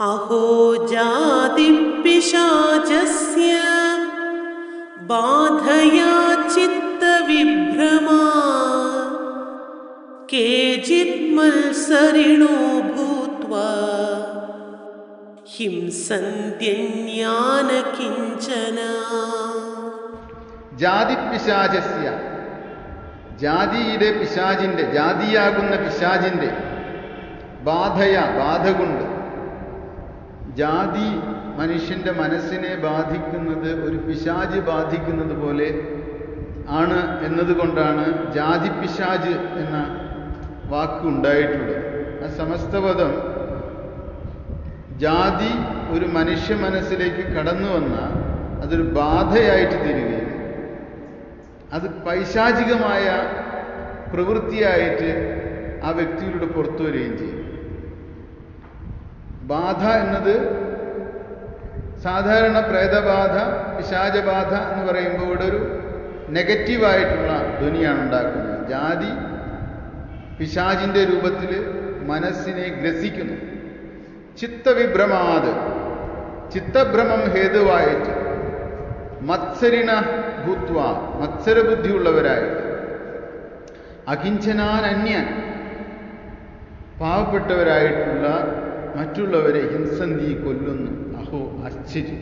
अहो जातिपिशाचस्य बाधया चित्तविभ्रमा केचित् मत्सरिणो भूत्वा हिंसन्त्यन्यानकिञ्चना ജാതി പിശാചസ്യ ജാതിയുടെ പിശാചിന്റെ ജാതിയാകുന്ന പിശാചിന്റെ ബാധയ ബാധ കൊണ്ട് ജാതി മനുഷ്യന്റെ മനസ്സിനെ ബാധിക്കുന്നത് ഒരു പിശാജ് ബാധിക്കുന്നത് പോലെ ആണ് എന്നതുകൊണ്ടാണ് ജാതി പിശാജ് എന്ന വാക്ക് ഉണ്ടായിട്ടുള്ളത്. ആ സമസ്തപദം ജാതി ഒരു മനുഷ്യ മനസ്സിലേക്ക് കടന്നു വന്നാൽ അതൊരു ബാധയായിട്ട് തീരുകയും അത് പൈശാചികമായ പ്രവൃത്തിയായിട്ട് ആ വ്യക്തിയിലൂടെ പുറത്തു വരികയും ചെയ്യും. ബാധ എന്നത് സാധാരണ പ്രേതബാധ പിശാചബാധ എന്ന് പറയുമ്പോൾ ഇവിടെ ഒരു നെഗറ്റീവായിട്ടുള്ള ധ്വനിയാണ് ഉണ്ടാക്കുന്നത്. ജാതി പിശാചിന്റെ രൂപത്തിൽ മനസ്സിനെ ഗ്രസിക്കുന്നു. ചിത്തവിഭ്രമാത് ചിത്തഭ്രമം ഹേതുവായിട്ട് മത്സരിണ ഭൂത്വ മത്സരബുദ്ധിയുള്ളവരായിട്ട് അകിഞ്ചനാൻ അന്യൻ പാവപ്പെട്ടവരായിട്ടുള്ള മറ്റുള്ളവരെ ഹിംസന്തി കൊല്ലുന്നു. അഹോ അശ്ചര്യം.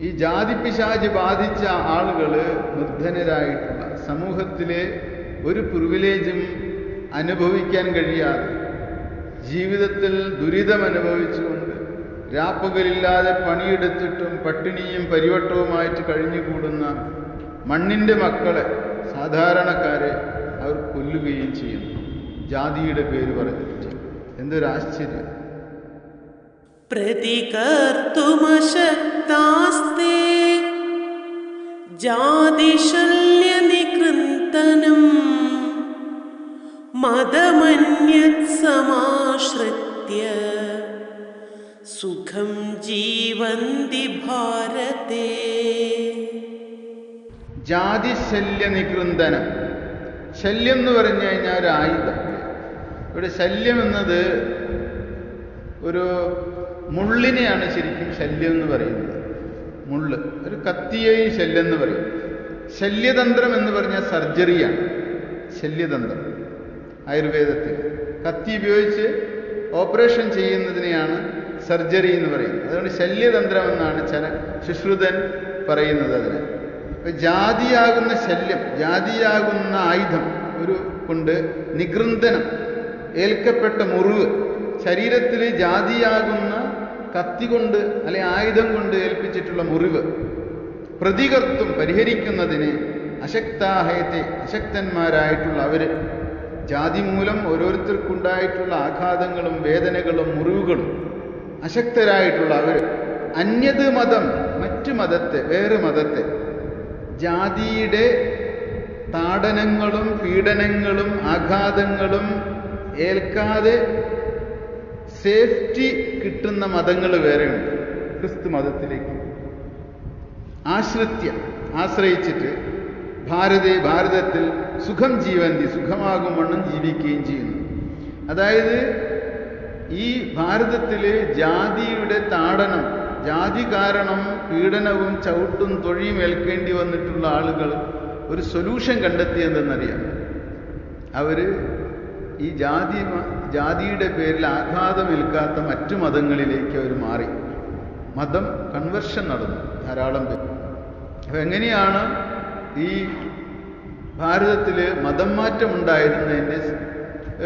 ഈ ജാതി പിശാച് ബാധിച്ച ആളുകൾ നിർധനരായിട്ടുള്ള സമൂഹത്തിലെ ഒരു പ്രിവിലേജും അനുഭവിക്കാൻ കഴിയാതെ ജീവിതത്തിൽ ദുരിതം അനുഭവിച്ചുകൊണ്ട് രാപ്പുകളില്ലാതെ പണിയെടുത്തിട്ടും പട്ടിണിയും പരിവട്ടവുമായിട്ട് കഴിഞ്ഞുകൂടുന്ന മണ്ണിന്റെ മക്കളെ സാധാരണക്കാരെ അവർ കൊല്ലുകയും ചെയ്യുന്നു. ജാതിയുടെ പേര് പറഞ്ഞിട്ട് എന്തൊരു ആശ്ചര്യം. പ്രതികർത്തുമശക്താസ്തേ. ജാതിശല്യനികൃന്തനം. മതമന്യത്സമാശ്രിത്യ. സുഖം ജീവന്തി ഭാരതേ. ജാതിശല്യനികൃന്തനം. ശല്യം എന്ന് പറഞ്ഞു കഴിഞ്ഞാൽ ഒരു ആയുധം ഇവിടെ ശല്യം എന്നത് ഒരു മുള്ളിനെയാണ് ശരിക്കും ശല്യം എന്ന് പറയുന്നത്. മുള്ള് ഒരു കത്തിയേ ശല്യം എന്ന് പറയും. ശല്യതന്ത്രം എന്ന് പറഞ്ഞാൽ സർജറിയാണ്. ശല്യതന്ത്രം ആയുർവേദത്തിൽ. കത്തി ഉപയോഗിച്ച് ഓപ്പറേഷൻ ചെയ്യുന്നതിനെയാണ് സർജറി എന്ന് പറയുന്നത്. അതുകൊണ്ട് ശല്യതന്ത്രം എന്നാണ് ചില ശുശ്രുതൻ പറയുന്നത് അതിന്. അപ്പൊ ജാതിയാകുന്ന ശല്യം ജാതിയാകുന്ന ആയുധം ഒരു കൊണ്ട് നികൃന്തനം ഏൽക്കപ്പെട്ട മുറിവ്. ശരീരത്തിൽ ജാതിയാകുന്ന കത്തി കൊണ്ട് അല്ലെ ആയുധം കൊണ്ട് ഏൽപ്പിച്ചിട്ടുള്ള മുറിവ്. പ്രതികർത്തും പരിഹരിക്കുന്നതിന് അശക്താഹയത്തെ അശക്തന്മാരായിട്ടുള്ള അവർ ജാതി മൂലം ഓരോരുത്തർക്കുണ്ടായിട്ടുള്ള ആഘാതങ്ങളും വേദനകളും മുറിവുകളും അശക്തരായിട്ടുള്ള അവർ അന്യത് മതം മറ്റു മതത്തെ വേറെ മതത്തെ. ജാതിയുടെ താടനങ്ങളും പീഡനങ്ങളും ആഘാതങ്ങളും ഏൽക്കാതെ സേഫ്റ്റി കിട്ടുന്ന മതങ്ങൾ വേറെയുണ്ട് ക്രിസ്തു മതത്തിലേക്ക്. ആശ്രിത്യ ആശ്രയിച്ചിട്ട് ഭാരതേ ഭാരതത്തിൽ സുഖം ജീവന്തി സുഖമാകും വണ്ണം ജീവിക്കുകയും ചെയ്യുന്നു. അതായത് ഈ ഭാരതത്തിൽ ജാതിയുടെ താടനം ജാതി കാരണം പീഡനവും ചവിട്ടും തൊഴിയും ഏൽക്കേണ്ടി വന്നിട്ടുള്ള ആളുകൾ ഒരു സൊല്യൂഷൻ കണ്ടെത്തിയതെന്നറിയാം അവർ ഈ ജാതി ജാതിയുടെ പേരിൽ ആഘാതമേൽക്കാത്ത മറ്റു മതങ്ങളിലേക്ക് അവർ മാറി. മതം കൺവെർഷൻ നടന്നു ധാരാളം പേര് അപ്പം എങ്ങനെയാണ് ഈ ഭാരതത്തിൽ മതം മാറ്റം ഉണ്ടായിരുന്നതിന്റെ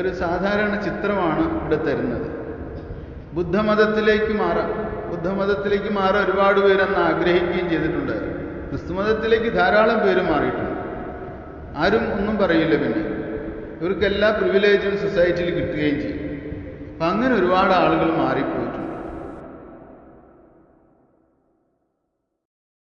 ഒരു സാധാരണ ചിത്രമാണ് ഇവിടെ തരുന്നത്. ബുദ്ധമതത്തിലേക്ക് മാറാം. ബുദ്ധമതത്തിലേക്ക് മാറാൻ ഒരുപാട് പേരെന്ന് ആഗ്രഹിക്കുകയും ചെയ്തിട്ടുണ്ട്. ക്രിസ്തുമതത്തിലേക്ക് ധാരാളം പേര് മാറിയിട്ടുണ്ട്. ആരും ഒന്നും പറയില്ല പിന്നെ. ഇവർക്ക് എല്ലാ പ്രിവിലേജും സൊസൈറ്റിയിൽ കിട്ടുകയും ചെയ്യും. അപ്പം അങ്ങനെ ഒരുപാട് ആളുകൾ മാറിപ്പോയിട്ടുണ്ട്.